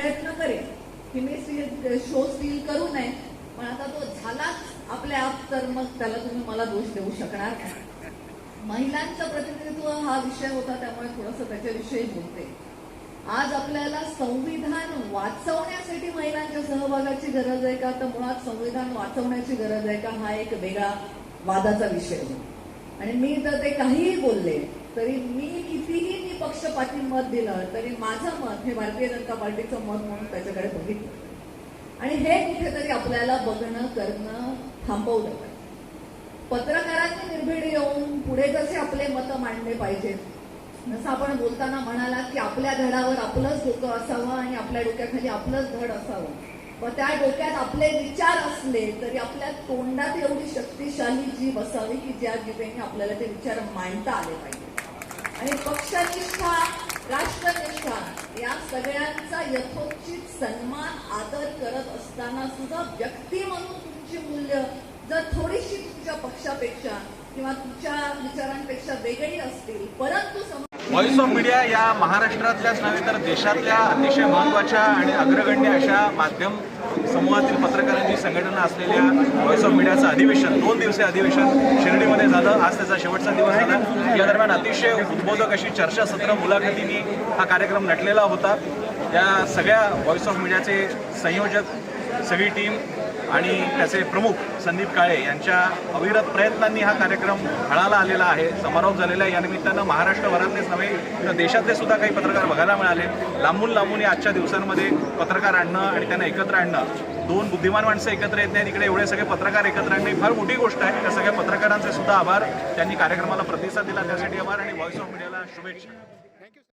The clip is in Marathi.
प्रयत्न करेन की मी शो स्टील करू नये. पण आता तो झालाच आपल्या आप तर मग त्याला तुम्ही मला दोष देऊ शकणार नाही महिलांचं प्रतिनिधित्व हा विषय होता त्यामुळे थोडस त्याच्याविषयी बोलते. आज आपल्याला संविधान वाचवण्यासाठी महिलांच्या सहभागाची गरज आहे का? तर मुळात संविधान वाचवण्याची गरज आहे का? हा एक वेगळा वादाचा विषय होता. आणि मी तर ते काहीही बोलले तरी मी कितीही मी पक्षपाती मत दिलं तरी माझं मत हे भारतीय जनता पार्टीचं मत म्हणून त्याच्याकडे बघितलं. आणि हे कुठेतरी आपल्याला बघणं करणं थांबवलं. पत्रकारांनी निर्भीड येऊन पुढे जसे आपले मतं मांडले पाहिजेत जसं आपण बोलताना म्हणाला की आपल्या धडावर आपलंच डोकं असावं आणि आपल्या डोक्याखाली आपलंच धड असावं. व त्या डोक्यात आपले विचार असले तरी आपल्या तोंडात एवढी शक्तिशाली जीव असावी की ज्या जीवेने आपल्याला ते विचार मांडता आले पाहिजे. आणि पक्षनिष्ठा राष्ट्रनिष्ठा या सगळ्यांचा यथोचित सन्मान आदर करत असताना सुद्धा व्यक्ती म्हणून तुमची मूल्य जर थोडीशी तुमच्या पक्षापेक्षा किंवा तुमच्या विचारांपेक्षा वेगळी असतील परंतु व्हॉइस ऑफ मीडिया या महाराष्ट्रातल्याच नव्हे तर देशातल्या अतिशय महत्त्वाच्या आणि अग्रगण्य अशा माध्यम समूहातील पत्रकारांची संघटना असलेल्या व्हॉइस ऑफ मीडियाचं अधिवेशन दोन दिवसीय अधिवेशन शिर्डीमध्ये झालं. आज त्याचा शेवटचा दिवस झाला. या दरम्यान अतिशय उद्बोधक अशी चर्चासत्र मुलाखतींनी हा कार्यक्रम नटलेला होता. या सगळ्या व्हॉइस ऑफ मीडियाचे संयोजक सगळी टीम आणि त्याचे प्रमुख संदीप काळे यांच्या अविरत प्रयत्नांनी हा कार्यक्रम फळाला आलेला आहे समारोप झालेला आहे. या निमित्तानं महाराष्ट्रभरातलेच नव्हे तर देशातले सुद्धा काही पत्रकार बघायला मिळाले. लांबून लांबून या आजच्या दिवसांमध्ये पत्रकार आणणं आणि त्यांना एकत्र आणणं. दोन बुद्धिमान माणसं एकत्र येत नाही इकडे एवढे सगळे पत्रकार एकत्र आणणे फार मोठी गोष्ट आहे. त्या सगळ्या पत्रकारांचे सुद्धा आभार. त्यांनी कार्यक्रमाला प्रतिसाद दिला त्यासाठी आभार आणि व्हॉइस ऑफ मीडियाला शुभेच्छा.